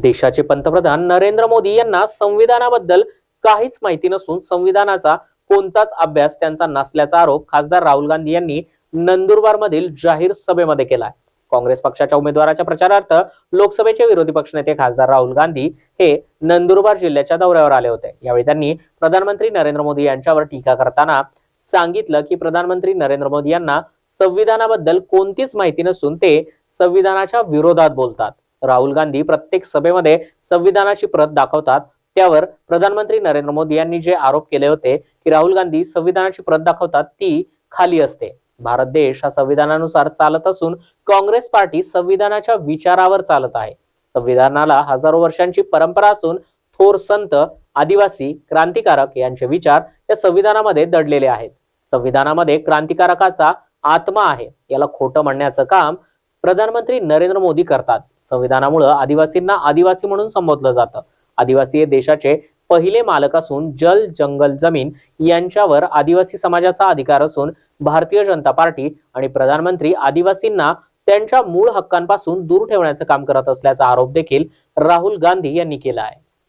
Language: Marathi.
देशाचे पंतप्रधान नरेंद्र मोदी यांना संविधानाबद्दल काहीच माहिती नसून संविधानाचा कोणताच अभ्यास त्यांचा नसल्याचा आरोप खासदार राहुल गांधी यांनी नंदुरबार मधील जाहीर सभेमध्ये केलाय. काँग्रेस पक्षाच्या उमेदवाराच्या प्रचारार्थ लोकसभेचे विरोधी पक्षनेते खासदार राहुल गांधी हे नंदुरबार जिल्ह्याच्या दौऱ्यावर आले होते. यावेळी त्यांनी प्रधानमंत्री नरेंद्र मोदी यांच्यावर टीका करताना सांगितलं की प्रधानमंत्री नरेंद्र मोदी यांना संविधानाबद्दल कोणतीच माहिती नसून ते संविधानाच्या विरोधात बोलतात. राहुल गांधी प्रत्येक सभेमध्ये संविधानाची प्रत दाखवतात. त्यावर प्रधानमंत्री नरेंद्र मोदी यांनी जे आरोप केले होते की राहुल गांधी संविधानाची प्रत दाखवतात ती खाली असते. भारत देश हा संविधानानुसार चालत असून काँग्रेस पार्टी संविधानाच्या विचारावर चालत आहे. संविधानाला हजारो वर्षांची परंपरा असून थोर संत आदिवासी क्रांतिकारक यांचे विचार या संविधानामध्ये दडलेले आहेत. संविधानामध्ये क्रांतिकारकाचा आत्मा आहे. याला खोटं म्हणण्याचं काम प्रधानमंत्री नरेंद्र मोदी करतात. संविधानामुळं आदिवासींना आदिवासी म्हणून संबोधलं जातं. आदिवासी हे देशाचे पहिले मालक असून जल जंगल जमीन यांच्यावर आदिवासी समाजाचा अधिकार असून भारतीय जनता पार्टी आणि प्रधानमंत्री आदिवासींना त्यांच्या मूळ हक्कांपासून दूर ठेवण्याचं काम करत असल्याचा आरोप देखील राहुल गांधी यांनी केला आहे.